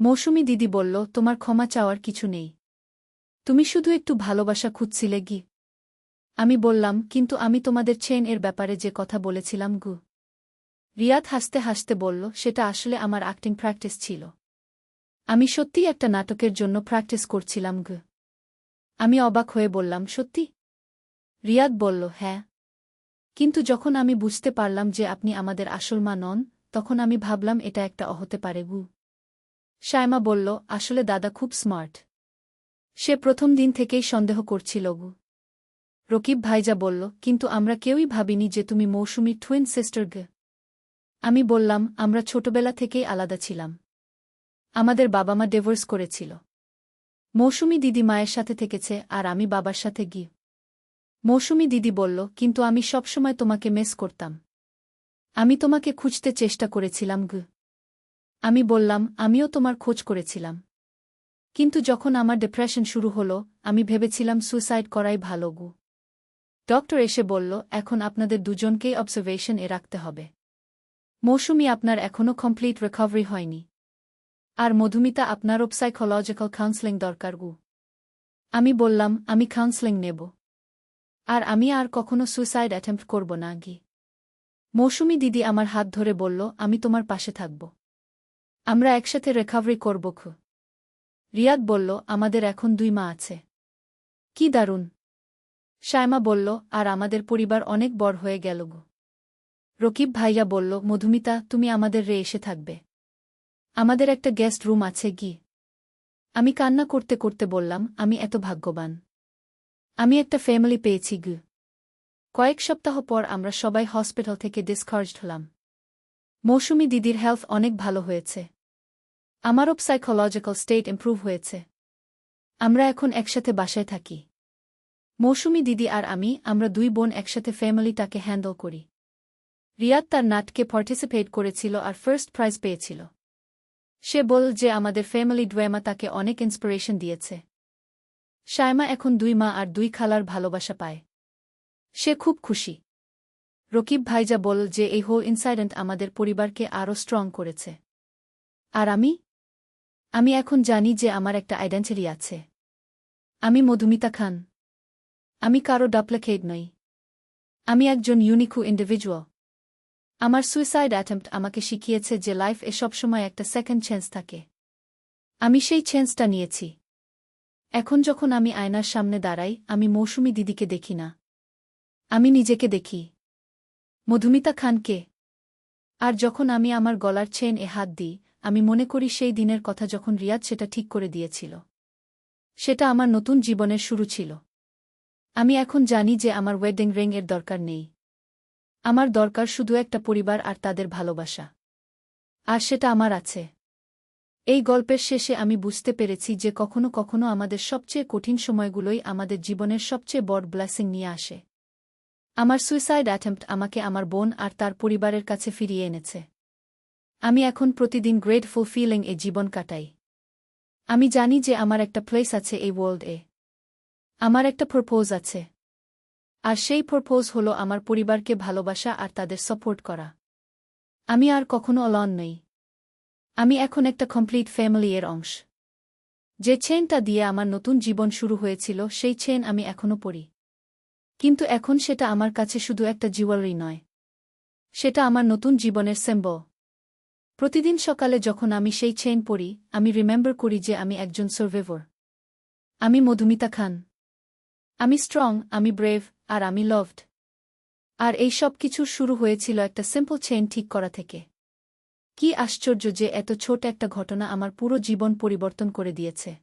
মৌসুমি দিদি বলল, তোমার ক্ষমা চাওয়ার কিছু নেই। তুমি শুধু একটু ভালোবাসা খুঁজছিলে গি। আমি বললাম, কিন্তু আমি তোমাদের চেন এর ব্যাপারে যে কথা বলেছিলাম গু। রিয়াদ হাসতে হাসতে বলল, সেটা আসলে আমার অ্যাক্টিং প্র্যাকটিস ছিল। আমি সত্যিই একটা নাটকের জন্য প্র্যাকটিস করছিলাম গু। আমি অবাক হয়ে বললাম, সত্যি? রিয়াদ বলল হ্যাঁ। কিন্তু যখন আমি বুঝতে পারলাম যে আপনি আমাদের আসল মা নন, তখন আমি ভাবলাম এটা একটা অহতে পারে গু। সায়মা বলল, আসলে দাদা খুব স্মার্ট। সে প্রথম দিন থেকেই সন্দেহ করছিল গু। রকিব ভাইজা বলল, কিন্তু আমরা কেউই ভাবিনি যে তুমি মৌসুমি টুইন সিস্টার গে। আমি বললাম, আমরা ছোটবেলা থেকেই আলাদা ছিলাম। আমাদের বাবা মা ডিভোর্স করেছিল। মৌসুমি দিদি মায়ের সাথে থেকেছে আর আমি বাবার সাথে গিয়ে। মৌসুমি দিদি বলল, কিন্তু আমি সবসময় তোমাকে মেস করতাম। আমি তোমাকে খুঁজতে চেষ্টা করেছিলাম গু। আমি বললাম, আমিও তোমার খোঁজ করেছিলাম। কিন্তু যখন আমার ডিপ্রেশন শুরু হলো, আমি ভেবেছিলাম সুইসাইড করাই ভালো গু। ডক্টর এসে বলল, এখন আপনাদের দুজনকেই অবজারভেশন এ রাখতে হবে। মৌসুমি আপনার এখনও কমপ্লিট রিকভারি হয়নি। আর মধুমিতা আপনারও সাইকোলজিক্যাল কাউন্সেলিং দরকার গু। আমি বললাম, আমি কাউন্সেলিং নেব। আর আমি আর কখনো সুইসাইড অ্যাটেম্প্ট করব না গি। মৌসুমি দিদি আমার হাত ধরে বলল, আমি তোমার পাশে থাকব। আমরা একসাথে রিকভারি করব, খু। রিয়াদ বলল, আমাদের এখন দুই মা আছে। কি দারুণ! সায়মা বলল, আর আমাদের পরিবার অনেক বড় হয়ে গেল গো। রকিব ভাইয়া বলল, মধুমিতা, তুমি আমাদের রে এসে থাকবে। আমাদের একটা গেস্ট রুম আছে গি আমি কান্না করতে করতে বললাম, আমি এত ভাগ্যবান। আমি একটা ফ্যামিলি পেয়েছি গু। কয়েক সপ্তাহ পর আমরা সবাই হসপিটাল থেকে ডিসকার্জড হলাম। মৌসুমি দিদির হেলথ অনেক ভালো হয়েছে। আমারও সাইকোলজিক্যাল স্টেট ইম্প্রুভ হয়েছে। আমরা এখন একসাথে বাসায় থাকি। মৌসুমি দিদি আর আমি, আমরা দুই বোন একসাথে ফ্যামিলিটাকে হ্যান্ডল করি। রিয়াদ তার নাটকে পার্টিসিপেট করেছিল আর ফার্স্ট প্রাইজ পেয়েছিল। সে বল যে আমাদের ফ্যামিলি ড্ওয়েমা তাকে অনেক ইন্সপিরেশন দিয়েছে। সায়মা এখন দুই মা আর দুই খালার ভালোবাসা পায়। সে খুব খুশি। রকিব ভাইজা বল যে এই হোল ইনসাইডেন্ট আমাদের পরিবারকে আরও স্ট্রং করেছে। আর আমি আমি এখন জানি যে আমার একটা আইডেন্টিটি আছে। আমি মধুমিতা খান। আমি কারও ডাপ্লিকেট নই। আমি একজন ইউনিকু ইন্ডিভিজুয়াল। আমার সুইসাইড অ্যাটেম্প্ট আমাকে শিখিয়েছে যে লাইফ এ সবসময় একটা সেকেন্ড চেঞ্জ থাকে। আমি সেই চেঞ্জটা নিয়েছি। এখন যখন আমি আয়নার সামনে দাঁড়াই, আমি মৌসুমি দিদিকে দেখি না। আমি নিজেকে দেখি। মধুমিতা খানকে আর যখন আমি আমার গলার চেন এ হাত দিই আমি মনে করি সেই দিনের কথা যখন রিয়াদ সেটা ঠিক করে দিয়েছিল। সেটা আমার নতুন জীবনের শুরু ছিল। আমি এখন জানি যে আমার ওয়েডিং রিং এর দরকার নেই। আমার দরকার শুধু একটা পরিবার আর তাদের ভালোবাসা। আর সেটা আমার আছে। এই গল্পের শেষে আমি বুঝতে পেরেছি যে কখনো কখনো আমাদের সবচেয়ে কঠিন সময়গুলোই আমাদের জীবনের সবচেয়ে বড় ব্লেসিং নিয়ে আসে। আমার সুইসাইড অ্যাটেম্প্ট আমাকে আমার বোন আর তার পরিবারের কাছে ফিরিয়ে এনেছে। আমি এখন প্রতিদিন গ্রেটফুল ফিলিং এ জীবন কাটাই। আমি জানি যে আমার একটা প্লেস আছে এই ওয়ার্ল্ড এ। আমার একটা প্রপোজ আছে। আর সেই প্রপোজ হল আমার পরিবারকে ভালোবাসা আর তাদের সাপোর্ট করা। আমি আর কখনো অলন নই। আমি এখন একটা কমপ্লিট ফ্যামিলি এর অংশ। যে চেনটা দিয়ে আমার নতুন জীবন শুরু হয়েছিল, সেই চেন আমি এখনও পড়ি। কিন্তু এখন সেটা আমার কাছে শুধু একটা জুয়েলারি নয়। সেটা আমার নতুন জীবনের সেম্বল প্রতিদিন সকালে যখন আমি সেই চেইন পড়ি, আমি রিমেম্বার করি যে আমি একজন সার্ভেভর আমি মধুমিতা খান। আমি স্ট্রং আমি ব্রেভ আর আমি লভড আর এই সব কিছুর শুরু হয়েছিল একটা সিম্পল চেইন ঠিক করা থেকে। কি আশ্চর্য যে এত ছোট একটা ঘটনা আমার পুরো জীবন পরিবর্তন করে দিয়েছে।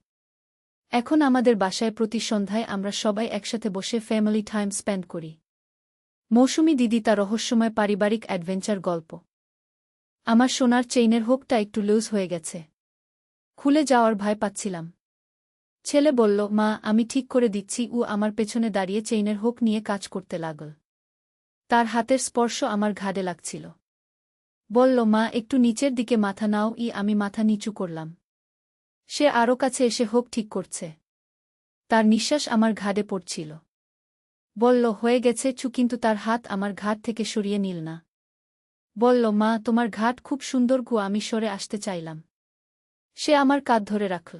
এখন আমাদের বাসায় প্রতি সন্ধ্যায় আমরা সবাই একসাথে বসে ফ্যামিলি টাইম স্পেন্ড করি। মৌসুমি দিদি তার রহস্যময় পারিবারিক অ্যাডভেঞ্চার গল্প। আমার সোনার চেইনের হোকটা একটু লুজ হয়ে গেছে। খুলে যাওয়ার ভয় পাচ্ছিলাম। ছেলে বলল, মা, আমি ঠিক করে দিচ্ছি ও আমার পেছনে দাঁড়িয়ে চেইনের হোক নিয়ে কাজ করতে লাগল। তার হাতের স্পর্শ আমার ঘাড়ে লাগছিল। বলল, মা, একটু নিচের দিকে মাথা নাও, ই, আমি মাথা নিচু করলাম। সে আরও কাছে এসে হোক ঠিক করছে। তার নিঃশ্বাস আমার ঘাড়ে পড়ছিল। বলল, হয়ে গেছে চু, কিন্তু তার হাত আমার ঘাট থেকে সরিয়ে নিল না। বলল, মা, তোমার ঘাট খুব সুন্দর গু, আমি সরে আসতে চাইলাম। সে আমার কাঁধ ধরে রাখল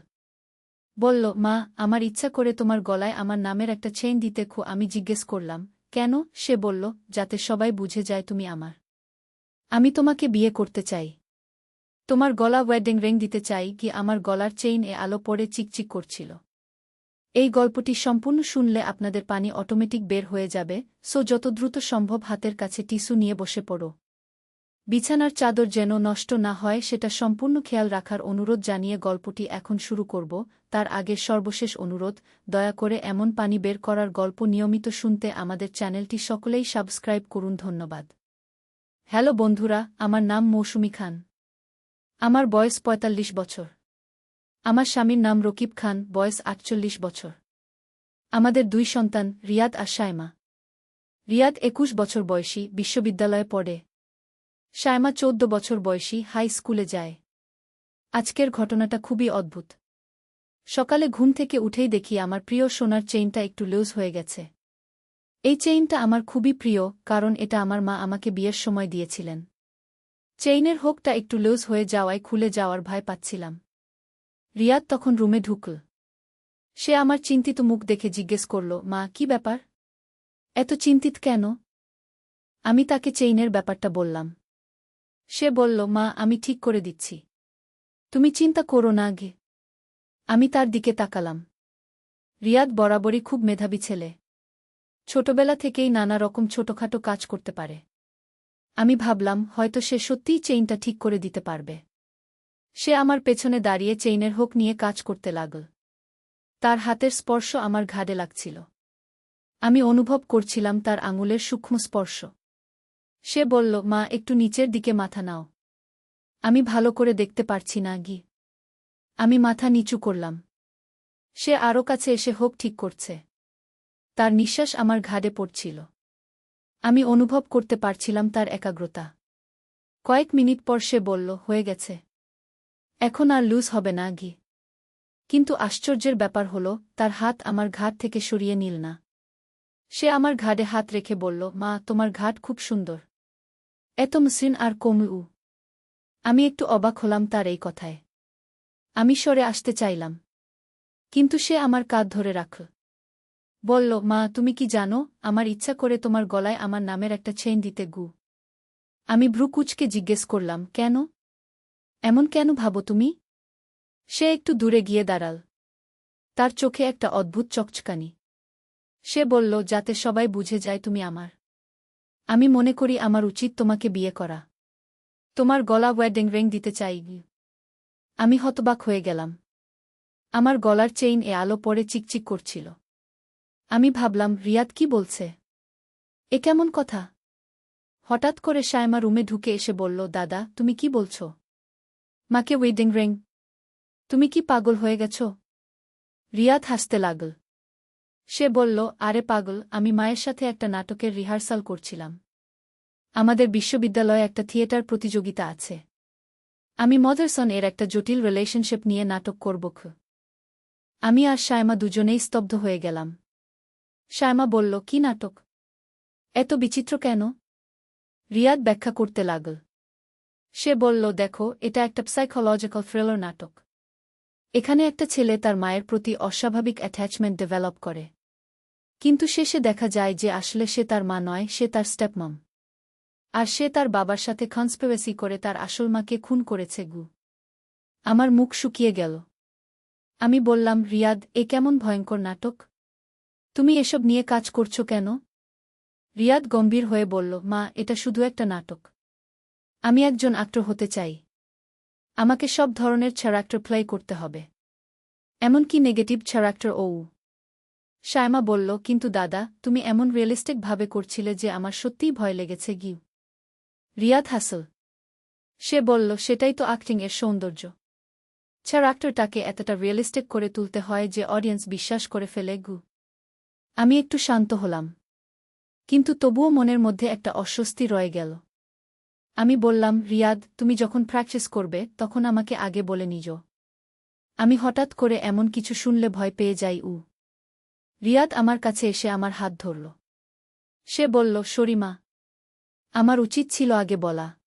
বলল, মা, আমার ইচ্ছা করে তোমার গলায় আমার নামের একটা চেইন দিতে খু, আমি জিজ্ঞেস করলাম, কেন? সে বলল, যাতে সবাই বুঝে যায় তুমি আমার। আমি তোমাকে বিয়ে করতে চাই। তোমার গলা ওয়েডিং রিং দিতে চাই কি আমার গলার চেইন এ আলো পড়ে চিকচিক করছিল। এই গল্পটি সম্পূর্ণ শুনলে আপনাদের পানি অটোমেটিক বের হয়ে যাবে, সো যত দ্রুত সম্ভব হাতের কাছে টিস্যু নিয়ে বসে পড়ো। বিছানার চাদর যেন নষ্ট না হয়, সেটা সম্পূর্ণ খেয়াল রাখার অনুরোধ জানিয়ে গল্পটি এখন শুরু করব। তার আগে সর্বশেষ অনুরোধ, দয়া করে এমন পানি বের করার গল্প নিয়মিত শুনতে আমাদের চ্যানেলটি সকলেই সাবস্ক্রাইব করুন। ধন্যবাদ। হ্যালো বন্ধুরা, আমার নাম মৌসুমি খান। আমার বয়স ৪৫ বছর। আমার স্বামীর নাম রকিব খান, বয়স আটচল্লিশ বছর। আমাদের দুই সন্তান, রিয়াদ আর সায়মা রিয়াদ একুশ বছর বয়সী, বিশ্ববিদ্যালয়ে পড়ে। সায়মা চৌদ্দ বছর বয়সী হাই স্কুলে যায়। আজকের ঘটনাটা খুবই অদ্ভুত। সকালে ঘুম থেকে উঠেই দেখি আমার প্রিয় সোনার চেইনটা একটু লুজ হয়ে গেছে। এই চেইনটা আমার খুবই প্রিয়, কারণ এটা আমার মা আমাকে বিয়ের সময় দিয়েছিলেন। চেইনের হোকটা একটু লুজ হয়ে যাওয়ায় খুলে যাওয়ার ভয় পাচ্ছিলাম। রিয়াদ তখন রুমে ঢুকল। সে আমার চিন্তিত মুখ দেখে জিজ্ঞেস করল, মা, কি ব্যাপার? এত চিন্তিত কেন? আমি তাকে চেইনের ব্যাপারটা বললাম। সে বলল, মা, আমি ঠিক করে দিচ্ছি। তুমি চিন্তা করো না আগে। আমি তার দিকে তাকালাম। রিয়াদ বরাবরই খুব মেধাবী ছেলে। ছোটবেলা থেকেই নানা রকম ছোটখাটো কাজ করতে পারে। আমি ভাবলাম, হয়তো সে সত্যিই চেইনটা ঠিক করে দিতে পারবে। সে আমার পেছনে দাঁড়িয়ে চেইনের হোক নিয়ে কাজ করতে লাগল। তার হাতের স্পর্শ আমার ঘাড়ে লাগছিল। আমি অনুভব করছিলাম তার আঙুলের সূক্ষ্ম স্পর্শ। সে বলল, মা, একটু নিচের দিকে মাথা নাও। আমি ভালো করে দেখতে পারছি না, গি। আমি মাথা নিচু করলাম। সে আরও কাছে এসে হোক ঠিক করছে। তার নিঃশ্বাস আমার ঘাড়ে পড়ছিল। আমি অনুভব করতে পারছিলাম তার একাগ্রতা। কয়েক মিনিট পর সে বলল, হয়ে গেছে। এখন আর লুজ হবে না, গি। কিন্তু আশ্চর্যের ব্যাপার হল, তার হাত আমার ঘাট থেকে সরিয়ে নিল না। সে আমার ঘাড়ে হাত রেখে বলল, মা, তোমার ঘাট খুব সুন্দর। এত মসৃণ আর কোমলু আমি একটু অবাক হলাম তার এই কথায়। আমি সরে আসতে চাইলাম। কিন্তু সে আমার কাঁধ ধরে রাখল বলল, মা, তুমি কি জানো, আমার ইচ্ছা করে তোমার গলায় আমার নামের একটা চেইন দিতে গু। আমি ভ্রুকুচকে জিজ্ঞেস করলাম, কেন? এমন কেন ভাবো তুমি? সে একটু দূরে গিয়ে দাঁড়াল। তার চোখে একটা অদ্ভুত চকচকানি। সে বলল, যাতে সবাই বুঝে যায় তুমি আমার। আমি মনে করি আমার উচিত তোমাকে বিয়ে করা। তোমার গলা ওয়েডিং রিং দিতে চাই। আমি হতবাক হয়ে গেলাম। আমার গলার চেইন এ আলো পরে চিকচিক করছিল। আমি ভাবলাম, রিয়াদ কি বলছে? এ কেমন কথা? হঠাৎ করে সায়মা রুমে ঢুকে এসে বলল, দাদা, তুমি কি বলছ? মাকে ওয়েডিং রিং তুমি কি পাগল হয়ে গেছ? রিয়াদ হাসতে লাগল। সে বলল, আরে পাগল, আমি মায়ের সাথে একটা নাটকের রিহার্সাল করছিলাম। আমাদের বিশ্ববিদ্যালয়ে একটা থিয়েটার প্রতিযোগিতা আছে। আমি মদারসন এর একটা জটিল রিলেশনশিপ নিয়ে নাটক করব আমি আর সায়মা দুজনেই স্তব্ধ হয়ে গেলাম। সায়মা বলল, কি নাটক? এত বিচিত্র কেন? রিয়াদ ব্যাখ্যা করতে লাগল। সে বলল, দেখো, এটা একটা সাইকোলজিক্যাল থ্রিলার নাটক। এখানে একটা ছেলে তার মায়ের প্রতি অস্বাভাবিক অ্যাটাচমেন্ট ডেভেলপ করে। কিন্তু শেষে দেখা যায় যে আসলে সে তার মা নয়, সে তার স্টেপমম আর সে তার বাবার সাথে কনস্পেরেসি করে তার আসল মাকে খুন করেছে, গু। আমার মুখ শুকিয়ে গেল। আমি বললাম, রিয়াদ, এ কেমন ভয়ঙ্কর নাটক। তুমি এসব নিয়ে কাজ করছ কেন? রিয়াদ গম্ভীর হয়ে বলল, মা, এটা শুধু একটা নাটক। আমি একজন আক্টর হতে চাই। আমাকে সব ধরনের ছ্যারাক্টর প্লে করতে হবে। এমনকি নেগেটিভ ছ্যারাক্টর ও শায়মা বলল, কিন্তু দাদা, তুমি এমন রিয়েলিস্টিক ভাবে করছিলে যে আমার সত্যিই ভয় লেগেছে, গিউ। রিয়াদ হাসল। সে বলল, সেটাই তো অ্যাক্টিং এর সৌন্দর্য। ছ্যারাক্টরটাকে এতটা রিয়েলিস্টিক করে তুলতে হয় যে অডিয়েন্স বিশ্বাস করে ফেলে গু আমি একটু শান্ত হলাম। কিন্তু তবুও মনের মধ্যে একটা অস্বস্তি রয়ে গেল। আমি বললাম, রিয়াদ, তুমি যখন প্র্যাকটিস করবে, তখন আমাকে আগে বলে নিজ। আমি হঠাৎ করে এমন কিছু শুনলে ভয় পেয়ে যাই, উ। রিয়াদ আমার কাছে এসে আমার হাত ধরল। সে বলল, শরিমা, আমার উচিত ছিল আগে বলা।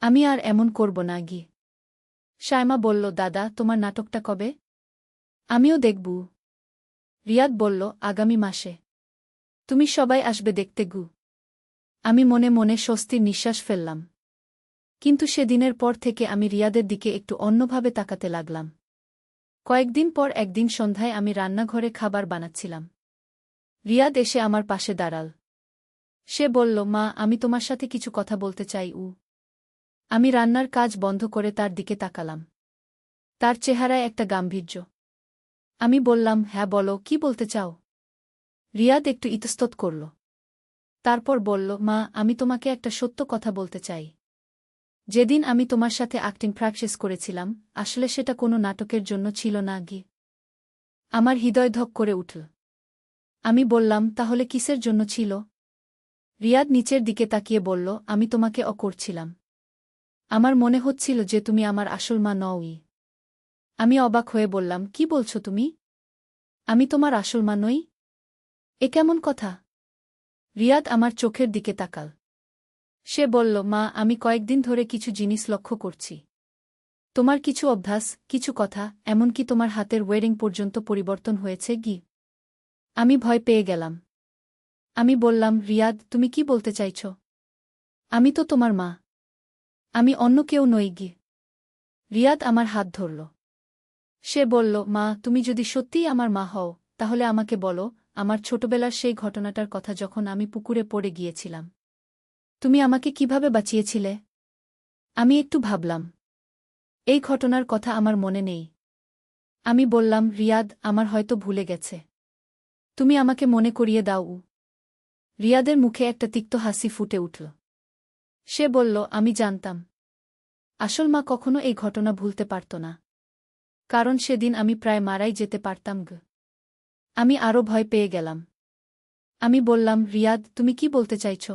আমি আর এমন করব না, গি। সায়মা বলল, দাদা, তোমার নাটকটা কবে? আমিও দেখব। রিয়াদ বলল, আগামী মাসে। তুমি সবাই আসবে দেখতে, গু। আমি মনে মনে স্বস্তির নিঃশ্বাস ফেললাম। কিন্তু সেদিনের পর থেকে আমি রিয়াদের দিকে একটু অন্যভাবে তাকাতে লাগলাম। কয়েকদিন পর একদিন সন্ধ্যায় আমি রান্নাঘরে খাবার বানাচ্ছিলাম। রিয়াদ এসে আমার পাশে দাঁড়াল। সে বলল, মা, আমি তোমার সাথে কিছু কথা বলতে চাই, উ। আমি রান্নার কাজ বন্ধ করে তার দিকে তাকালাম। তার চেহারায় একটা গাম্ভীর্য। আমি বললাম হ্যাঁ বলো, কি বলতে চাও? রিয়াদ একটু ইতস্তত করল। তারপর বলল, মা, আমি তোমাকে একটা সত্য কথা বলতে চাই। যেদিন আমি তোমার সাথে অ্যাক্টিং প্র্যাকটিস করেছিলাম, আসলে সেটা কোনো নাটকের জন্য ছিল না, গি। আমার হৃদয় ধক করে উঠল। আমি বললাম, তাহলে কিসের জন্য ছিল? রিয়াদ নিচের দিকে তাকিয়ে বলল, আমি তোমাকে অ করছিলাম আমার মনে হচ্ছিল যে তুমি আমার আসল মা নওই আমি অবাক হয়ে বললাম, কি বলছো তুমি? আমি তোমার আসল মা নই? এ কেমন কথা? রিয়াদ আমার চোখের দিকে তাকাল। সে বলল, মা, আমি কয়েকদিন ধরে কিছু জিনিস লক্ষ্য করছি। তোমার কিছু অভ্যাস, কিছু কথা, এমনকি তোমার হাতের ওয়েডিং পর্যন্ত পরিবর্তন হয়েছে গি আমি ভয় পেয়ে গেলাম। আমি বললাম, রিয়াদ, তুমি কি বলতে চাইছ? আমি তো তোমার মা। আমি অন্য কেউ নই গি। রিয়াদ আমার হাত ধরল। সে বলল, মা, তুমি যদি সত্যিই আমার মা হও, তাহলে আমাকে বলো, আমার ছোটবেলার সেই ঘটনাটার কথা যখন আমি পুকুরে পড়ে গিয়েছিলাম। তুমি আমাকে কীভাবে বাঁচিয়েছিলে? আমি একটু ভাবলাম। এই ঘটনার কথা আমার মনে নেই। আমি বললাম, রিয়াদ, আমার হয়তো ভুলে গেছে। তুমি আমাকে মনে করিয়ে দাও। রিয়াদের মুখে একটা তিক্ত হাসি ফুটে উঠল। সে বলল, আমি জানতাম। আসল মা কখনো এই ঘটনা ভুলতে পারত না। কারণ সেদিন আমি প্রায় মারাই যেতে পারতাম গ। আমি আরও ভয় পেয়ে গেলাম। আমি বললাম, রিয়াদ, তুমি কি বলতে চাইছ?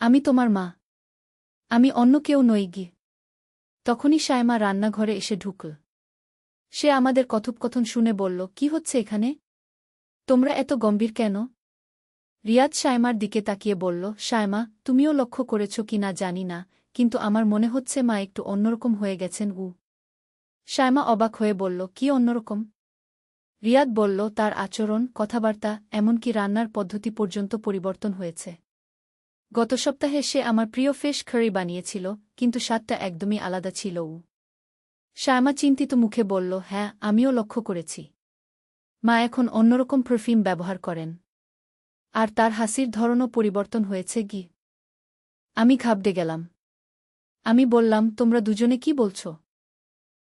আমি তোমার মা। আমি অন্য কেউ নই গি। তখনই সায়মা রান্নাঘরে এসে ঢুকল। সে আমাদের কথোপকথন শুনে বলল, কি হচ্ছে এখানে? তোমরা এত গম্ভীর কেন? রিয়াদ সায়মার দিকে তাকিয়ে বলল, সায়মা, তুমিও লক্ষ্য করেছ কি না জানি না, কিন্তু আমার মনে হচ্ছে মা একটু অন্যরকম হয়ে গেছেন উ সায়মা অবাক হয়ে বলল, কি অন্যরকম? রিয়াদ বলল, তার আচরণ, কথাবার্তা, এমনকি রান্নার পদ্ধতি পর্যন্ত পরিবর্তন হয়েছে। গত সপ্তাহে সে আমার প্রিয় ফিশ খারি বানিয়েছিল, কিন্তু স্বাদটা একদমই আলাদা ছিল। উ শ্যামা চিন্তিত মুখে বলল হ্যাঁ আমিও লক্ষ্য করেছি। মা এখন অন্যরকম পারফিউম ব্যবহার করেন। আর তার হাসির ধরনও পরিবর্তন হয়েছে গি আমি ঘাবড়ে গেলাম। আমি বললাম, তোমরা দুজনে কি বলছ?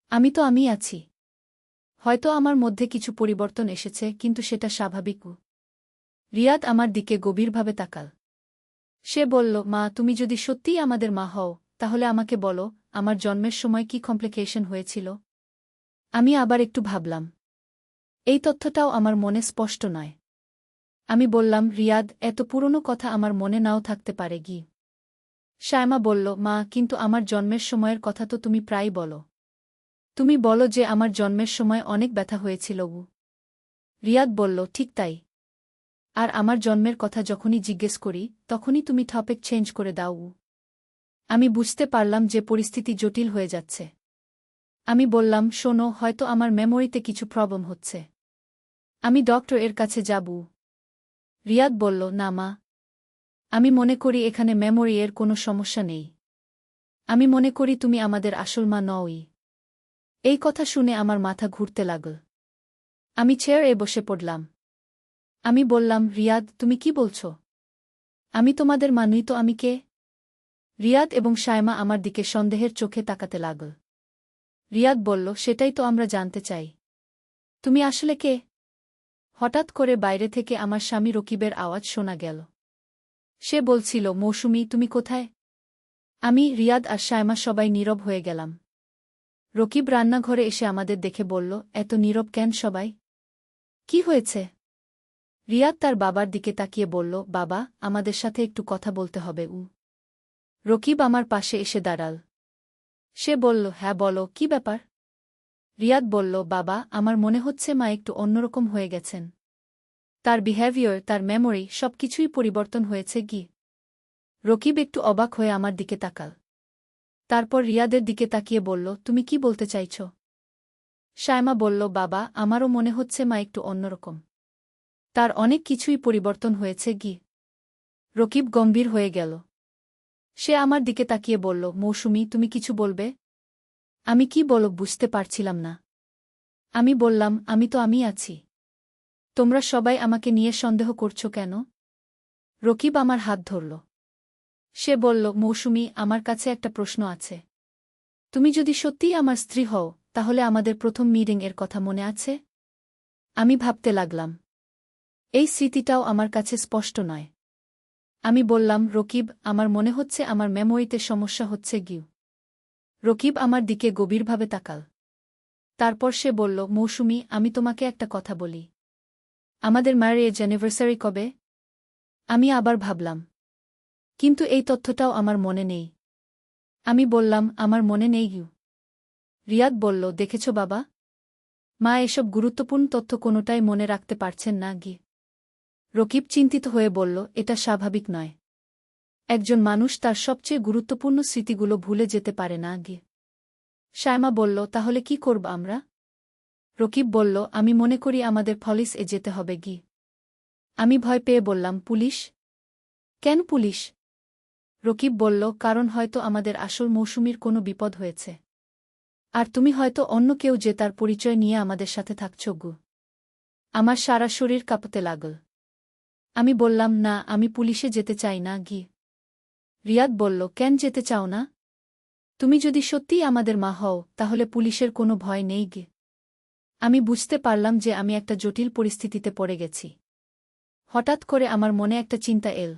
আমি তো আমি আছি। হয়তো আমার মধ্যে কিছু পরিবর্তন এসেছে, কিন্তু সেটা স্বাভাবিক। রিয়াদ আমার দিকে গভীরভাবে তাকাল। সে বলল, মা, তুমি যদি সত্যিই আমাদের মা হও, তাহলে আমাকে বলো, আমার জন্মের সময় কি কমপ্লিকেশন হয়েছিল? আমি আবার একটু ভাবলাম। এই তথ্যটাও আমার মনে স্পষ্ট নয়। আমি বললাম, রিয়াদ, এত পুরনো কথা আমার মনে নাও থাকতে পারে গি। সায়মা বলল, মা, কিন্তু আমার জন্মের সময়ের কথা তো তুমি প্রায় বলো। তুমি বলো যে আমার জন্মের সময় অনেক ব্যথা হয়েছিল উ রিয়াদ বলল, ঠিক তাই। আর আমার জন্মের কথা যখনই জিজ্ঞেস করি, তখনই তুমি টপিক চেঞ্জ করে দাও। আমি বুঝতে পারলাম যে পরিস্থিতি জটিল হয়ে যাচ্ছে। আমি বললাম, শোনো, হয়তো আমার মেমোরিতে কিছু প্রবলেম হচ্ছে। আমি ডক্টর এর কাছে যাব। রিয়াদ বলল, না মা। আমি মনে করি এখানে মেমোরি এর কোনো সমস্যা নেই। আমি মনে করি তুমি আমাদের আসল মা নওই। এই কথা শুনে আমার মাথা ঘুরতে লাগল। আমি চেয়ার বসে পড়লাম। আমি বললাম, রিয়াদ, তুমি কি বলছ? আমি তোমাদের মানুই তো আমি কে? রিয়াদ এবং সায়মা আমার দিকে সন্দেহের চোখে তাকাতে লাগল। রিয়াদ বলল, সেটাই তো আমরা জানতে চাই। তুমি আসলে কে? হঠাৎ করে বাইরে থেকে আমার স্বামী রকিবের আওয়াজ শোনা গেল। সে বলছিল, মৌসুমি, তুমি কোথায়? আমি, রিয়াদ আর সায়মা সবাই নীরব হয়ে গেলাম। রকিব রান্নাঘরে এসে আমাদের দেখে বলল, এত নীরব কেন সবাই? কি হয়েছে? রিয়াদ তার বাবার দিকে তাকিয়ে বলল, বাবা, আমাদের সাথে একটু কথা বলতে হবে, উ। রকিব আমার পাশে এসে দাঁড়াল। সে বলল হ্যাঁ বলো, কি ব্যাপার? রিয়াদ বলল, বাবা, আমার মনে হচ্ছে মা একটু অন্যরকম হয়ে গেছেন। তার বিহেভিয়ার তার মেমোরি সবকিছুই পরিবর্তন হয়েছে, গি। রকিব একটু অবাক হয়ে আমার দিকে তাকাল। তারপর রিয়াদের দিকে তাকিয়ে বলল, তুমি কি বলতে চাইছ? সায়মা বলল, বাবা, আমারও মনে হচ্ছে মা একটু অন্যরকম। তার অনেক কিছুই পরিবর্তন হয়েছে গি। রকিব গম্ভীর হয়ে গেল। সে আমার দিকে তাকিয়ে বলল, মৌসুমি, তুমি কিছু বলবে? আমি কি বলো, বুঝতে পারছিলাম না। আমি বললাম, আমি তো আমি আছি। তোমরা সবাই আমাকে নিয়ে সন্দেহ করছ কেন? রকিব আমার হাত ধরল। সে বলল, মৌসুমি, আমার কাছে একটা প্রশ্ন আছে। তুমি যদি সত্যিই আমার স্ত্রী হও, তাহলে আমাদের প্রথম মিটিং এর কথা মনে আছে? আমি ভাবতে লাগলাম। এই স্মৃতিটাও আমার কাছে স্পষ্ট নয়। আমি বললাম, রকিব, আমার মনে হচ্ছে আমার মেমোরিতে সমস্যা হচ্ছে গিউ রকিব আমার দিকে গভীরভাবে তাকাল। তারপর সে বলল, মৌসুমি, আমি তোমাকে একটা কথা বলি। আমাদের মায়ের ম্যারেজ অ্যানিভার্সারি কবে? আমি আবার ভাবলাম, কিন্তু এই তথ্যটাও আমার মনে নেই। আমি বললাম, আমার মনে নেই গিউ রিয়াদ বলল, দেখেছ বাবা? মা এসব গুরুত্বপূর্ণ তথ্য কোনোটাই মনে রাখতে পারছেন না গি রকিব চিন্তিত হয়ে বলল, এটা স্বাভাবিক নয়। একজন মানুষ তার সবচেয়ে গুরুত্বপূর্ণ স্মৃতিগুলো ভুলে যেতে পারে না গিয়ে সায়মা বলল, তাহলে কি করব আমরা? রকিব বলল, আমি মনে করি আমাদের ফলিস এ যেতে হবে গি। আমি ভয় পেয়ে বললাম, পুলিশ? কেন পুলিশ? রকিব বলল, কারণ হয়তো আমাদের আসল মৌসুমীর কোনো বিপদ হয়েছে। আর তুমি হয়তো অন্য কেউ যে তার পরিচয় নিয়ে আমাদের সাথে থাকছ গু। আমার সারা শরীর কাঁপতে লাগল। আমি বললাম, না, আমি পুলিশে যেতে চাই না, গি। রিয়াদ বলল, কেন যেতে চাও না? তুমি যদি সত্যিই আমাদের মা হও, তাহলে পুলিশের কোনো ভয় নেই, গে। আমি বুঝতে পারলাম যে আমি একটা জটিল পরিস্থিতিতে পড়ে গেছি। হঠাৎ করে আমার মনে একটা চিন্তা এল।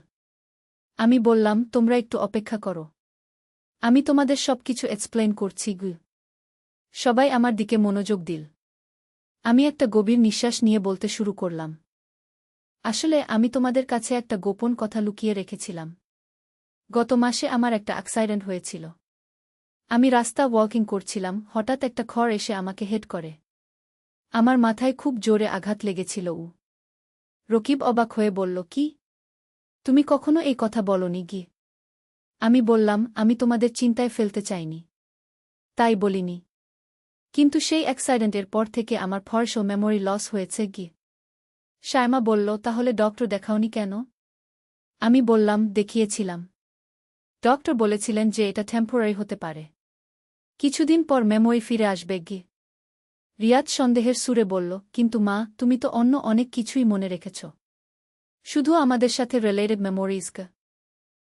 আমি বললাম, তোমরা একটু অপেক্ষা করো। আমি তোমাদের সবকিছু এক্সপ্লেন করছি, গু। সবাই আমার দিকে মনোযোগ দিল। আমি একটা গভীর নিঃশ্বাস নিয়ে বলতে শুরু করলাম। আসলে আমি তোমাদের কাছে একটা গোপন কথা লুকিয়ে রেখেছিলাম। গত মাসে আমার একটা অ্যাক্সাইডেন্ট হয়েছিল। আমি রাস্তা ওয়াকিং করছিলাম, হঠাৎ একটা খড় এসে আমাকে হেড করে। আমার মাথায় খুব জোরে আঘাত লেগেছিল উ। রকিব অবাক হয়ে বলল, কি? তুমি কখনো এই কথা বলনি গি? আমি বললাম, আমি তোমাদের চিন্তায় ফেলতে চাইনি। তাই বলিনি। কিন্তু সেই অ্যাক্সাইডেন্টের পর থেকে আমার ফর্স ও মেমোরি লস হয়েছে গি। সায়মা বলল, তাহলে ডক্টর দেখাওনি কেন? আমি বললাম, দেখিয়েছিলাম। ডক্টর বলেছিলেন যে এটা টেম্পোরারি হতে পারে। কিছুদিন পর মেমোরি ফিরে আসবে গি রিয়াদ সন্দেহের সুরে বলল, কিন্তু মা, তুমি তো অন্য অনেক কিছুই মনে রেখেছ। শুধু আমাদের সাথে রিলেটেড মেমোরিজকে